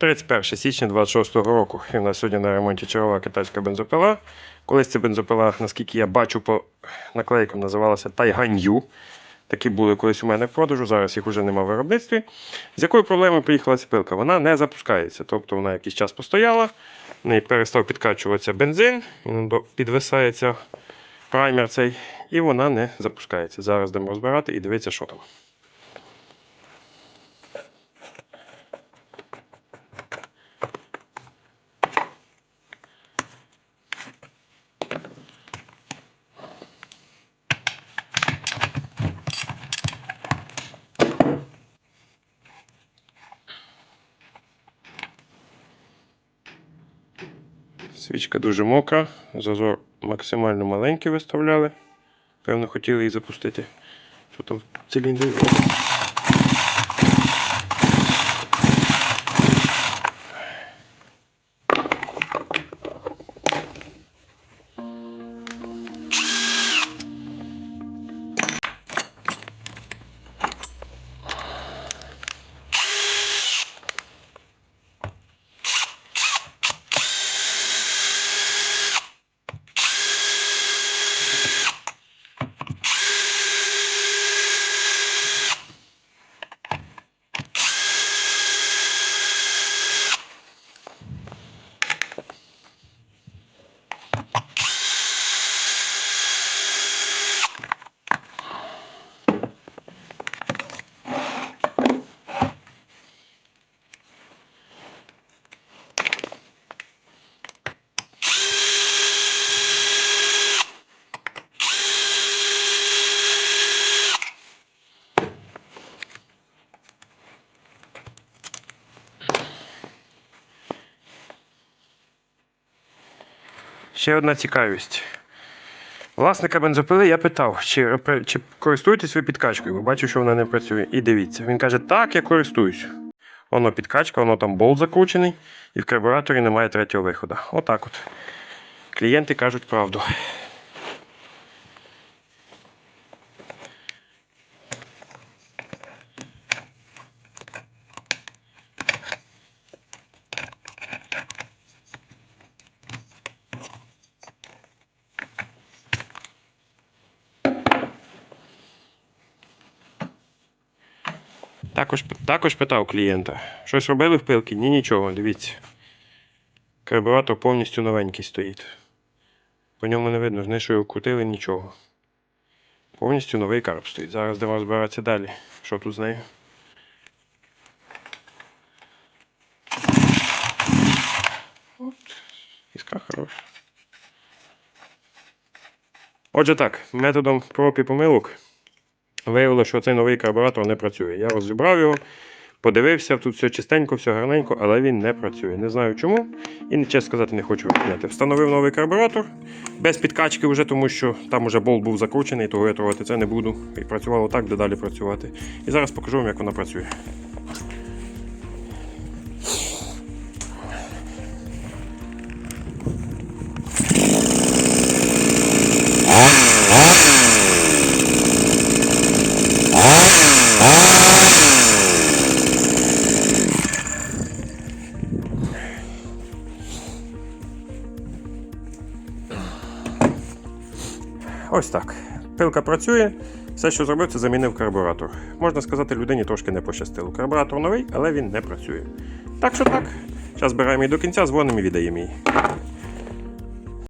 31 січня 26 року. І в нас сьогодні на ремонті чергова китайська бензопила. Колись ця бензопила, наскільки я бачу по наклейкам, називалася Тайганью. Такі були колись у мене в продажу, зараз їх вже немає в виробництві. З якою проблемою приїхала ця пилка? Вона не запускається. Тобто вона якийсь час постояла, в неї перестав підкачуватися бензин, він підвисається праймер цей, і вона не запускається. Зараз будемо розбирати і дивитися, що там. Свічка дуже мокра, зазор максимально маленький виставляли. Певно, хотіли її запустити. Що там в Ще одна цікавість. Власника бензопили я питав, чи, чи користуєтесь ви підкачкою, бо бачу, що вона не працює. І дивіться, він каже, так, я користуюсь. Воно підкачка, воно там болт закручений, і в карбураторі немає третього виходу. Отак от. Клієнти кажуть правду. Також, також питав клієнта, щось робили в пилки? Ні, нічого, дивіться. Карбюратор повністю новенький стоїть. По ньому не видно, знаєш, крутили нічого. Повністю новий карб стоїть. Зараз будемо розбиратися далі. Що тут з нею? От, іскра хороша. Отже так, методом проб і помилок Виявилося, що цей новий карбуратор не працює. Я розібрав його, подивився, тут все чистенько, все гарненько, але він не працює. Не знаю чому. І чесно сказати, не хочу відкняти. Встановив новий карбуратор без підкачки, вже, тому що там уже болт був закручений, того я трогати це не буду. І працювало так, де далі працювати. І зараз покажу вам, як вона працює. Ось так. Пилка працює. Все, що зробив, це замінив карбуратор. Можна сказати, людині трошки не пощастило. Карбуратор новий, але він не працює. Так що так. Зараз збираємо її до кінця, дзвонимо і віддаємо її.